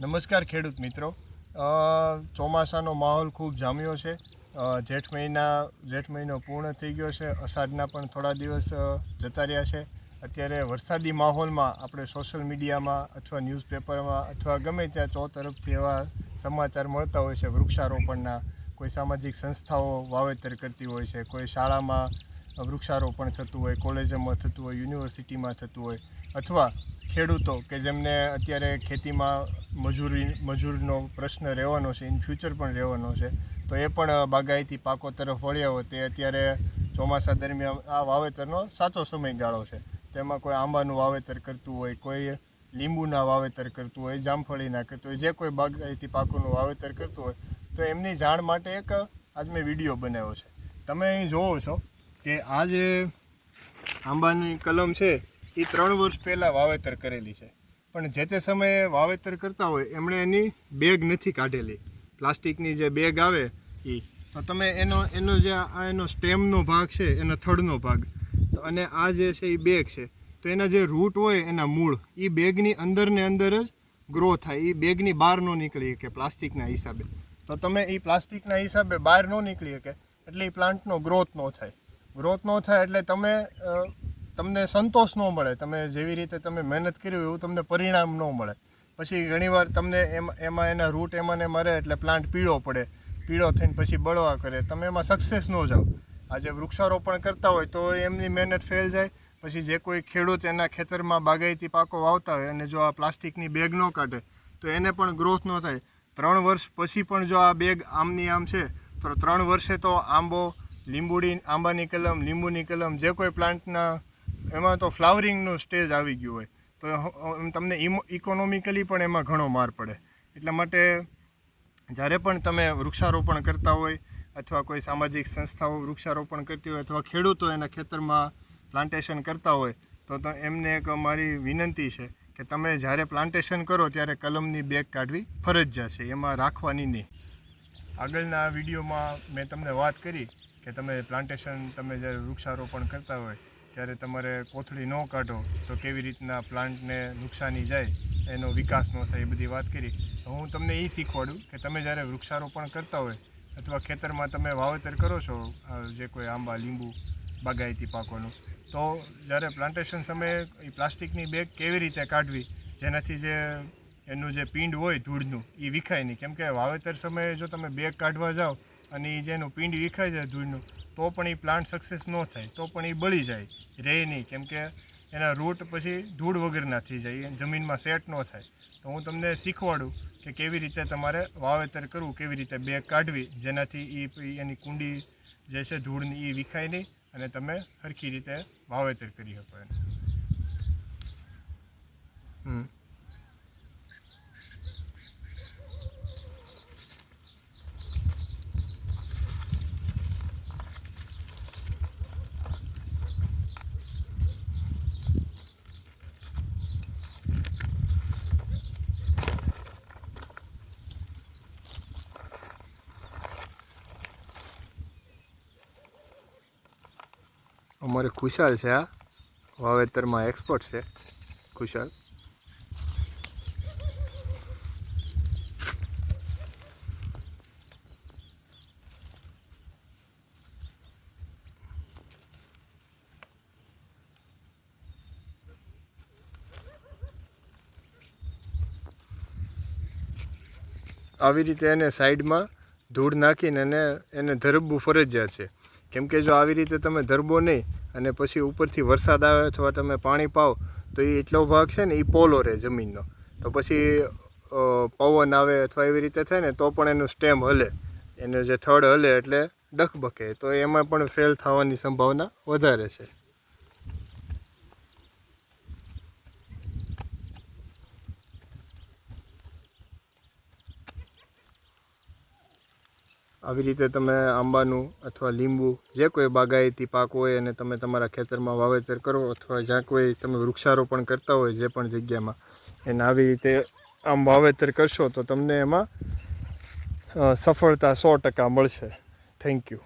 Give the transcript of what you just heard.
નમસ્કાર ખેડૂત મિત્રો. ચોમાસાનો માહોલ ખૂબ જામ્યો છે. જેઠ મહિના, જેઠ મહિનો પૂર્ણ થઈ ગયો છે. અષાઢના પણ થોડા દિવસ જતા રહ્યા છે. અત્યારે વરસાદી માહોલમાં આપણે સોશિયલ મીડિયામાં અથવા ન્યૂઝપેપરમાં અથવા ગમે ત્યાં ચો તરફથી એવા સમાચાર મળતા હોય છે. વૃક્ષારોપણના કોઈ સામાજિક સંસ્થાઓ વાવેતર કરતી હોય છે. કોઈ શાળામાં વૃક્ષારોપણ થતું હોય, કોલેજોમાં થતું હોય, યુનિવર્સિટીમાં થતું હોય અથવા ખેડૂતો કે જેમને અત્યારે ખેતીમાં મજૂરી, મજૂરનો પ્રશ્ન રહેવાનો છે ઇન ફ્યુચર પણ રહેવાનો છે, તો એ પણ બાગાયતી પાકો તરફ વળ્યા હોય તે અત્યારે ચોમાસા દરમિયાન આ વાવેતરનો સાચો સમયગાળો છે. તેમાં કોઈ આંબાનું વાવેતર કરતું હોય, કોઈ લીંબુના વાવેતર કરતું હોય, જામફળીના કરતું હોય, જે કોઈ બાગાયતી પાકોનું વાવેતર કરતું હોય, તો એમની જાણ માટે એક આજ મેં વીડિયો બનાવ્યો છે. તમે અહીં જોવો છો કે આ જે આંબાની કલમ છે એ ત્રણ વર્ષ પહેલાં વાવેતર કરેલી છે. પણ જે તે સમયે વાવેતર કરતા હોય, એમણે એની બેગ નથી કાઢેલી. પ્લાસ્ટિકની જે બેગ આવે એ તો તમે એનો એનો જે આ એનો સ્ટેમનો ભાગ છે, એનો થડનો ભાગ અને આ જે છે એ બેગ છે, તો એના જે રૂટ હોય, એના મૂળ એ બેગની અંદરને અંદર જ ગ્રો થાય. એ બેગની બહાર ન નીકળી શકે, પ્લાસ્ટિકના હિસાબે. તો તમે એ પ્લાસ્ટિકના હિસાબે બહાર ન નીકળી શકે, એટલે એ પ્લાન્ટનો ગ્રોથ ન થાય. ગ્રોથ ન થાય એટલે તમે તમને સંતોષ ન મળે. તમે જેવી રીતે તમે મહેનત કરી એવું તમને પરિણામ ન મળે. પછી ઘણીવાર તમને એમ, એમાં એના રૂટ એમાં ને મરે એટલે પ્લાન્ટ પીળો પડે. પીળો થઈને પછી બળવા કરે. તમે એમાં સક્સેસ ન જાઓ. આજે વૃક્ષારોપણ કરતા હોય તો એમની મહેનત ફેલ જાય. પછી જે કોઈ ખેડૂત એના ખેતરમાં બાગાયતી પાકો વાવતા હોય અને જો આ પ્લાસ્ટિકની બેગ ન કાઢે, તો એને પણ ગ્રોથ ન થાય. ત્રણ વર્ષ પછી પણ જો આ બેગ આમની આમ છે, તો ત્રણ વર્ષે તો આંબો, લીંબુડી, આંબાની કલમ, લીંબુની કલમ, જે કોઈ પ્લાન્ટના એમાં તો ફ્લાવરિંગનું સ્ટેજ આવી ગયું હોય. તો તમને ઇકોનોમિકલી પણ એમાં ઘણો માર પડે. એટલા માટે જ્યારે પણ તમે વૃક્ષારોપણ કરતા હોય અથવા કોઈ સામાજિક સંસ્થાઓ વૃક્ષારોપણ કરતી હોય અથવા ખેડૂતો એના ખેતરમાં પ્લાન્ટેશન કરતા હોય, તો તો એમને એક મારી વિનંતી છે કે તમે જ્યારે પ્લાન્ટેશન કરો ત્યારે કલમની બેગ કાઢવી ફરજિયાત છે, એમાં રાખવાની નહીં. આગળના વિડીયોમાં મેં તમને વાત કરી કે તમે પ્લાન્ટેશન, તમે જ્યારે વૃક્ષારોપણ કરતા હોય ત્યારે તમારે કોથળી ન કાઢો, તો કેવી રીતના પ્લાન્ટને નુકસાની જાય, એનો વિકાસ ન થાય, એ બધી વાત કરી. હું તમને એ શીખવાડું કે તમે જ્યારે વૃક્ષારોપણ કરતા હોય, અથવા ખેતરમાં તમે વાવેતર કરો છો જે કોઈ આંબા, લીંબુ, બાગાયતી પાકોનું, તો જ્યારે પ્લાન્ટેશન સમયે એ પ્લાસ્ટિકની બેગ કેવી રીતે કાઢવી, જેનાથી જે એનું જે પિંડ હોય ધૂળનું એ વિખાય નહીં. કેમ કે વાવેતર સમયે જો તમે બેગ કાઢવા જાઓ, અને એ જેનું પિંડ વિખાય જાય ધૂળનું તો પણ એ પ્લાન્ટ સક્સેસ ન થાય, તો પણ એ બળી જાય, રહે નહીં. કેમ કે એના રૂટ પછી ધૂળ વગરના થઈ જાય જમીનમાં સેટ ન થાય. તો હું તમને શીખવાડું કે કેવી રીતે તમારે વાવેતર કરવું, કેવી રીતે બેગ કાઢવી, જેનાથી એ એની કુંડી જે છે ધૂળની એ વિખાય નહીં અને તમે સરખી રીતે વાવેતર કરી શકો એને અમારે ખુશાલ છે આ વાવેતરમાં એક્સપર્ટ છે, ખુશાલ. આવી રીતે એને સાઈડમાં ધૂળ નાખીને એને એને ધરબવું ફરજિયાત છે. કેમ કે જો આવી રીતે તમે ધરબો નહીં અને પછી ઉપરથી વરસાદ આવે અથવા તમે પાણી પાવ તો એ એટલો ભાગ છે ને, એ પોલો રહે જમીનનો. તો પછી પવન આવે અથવા એવી રીતે થાય ને, તો પણ એનું સ્ટેમ હલે. એનું જે થડ હલે એટલે ડખબકે તો એમાં પણ ફેલ થવાની સંભાવના વધારે છે. આવી રીતે તમે આંબાનું અથવા લીંબુ જે કોઈ બાગાયતી પાક હોય અને તમે તમારા ખેતરમાં વાવેતર કરો અથવા જ્યાં કોઈ તમે વૃક્ષારોપણ કરતા હોય જે પણ જગ્યામાં, એને આવી રીતે આમ વાવેતર કરશો તો તમને એમાં સફળતા સો ટકા મળશે. Thank you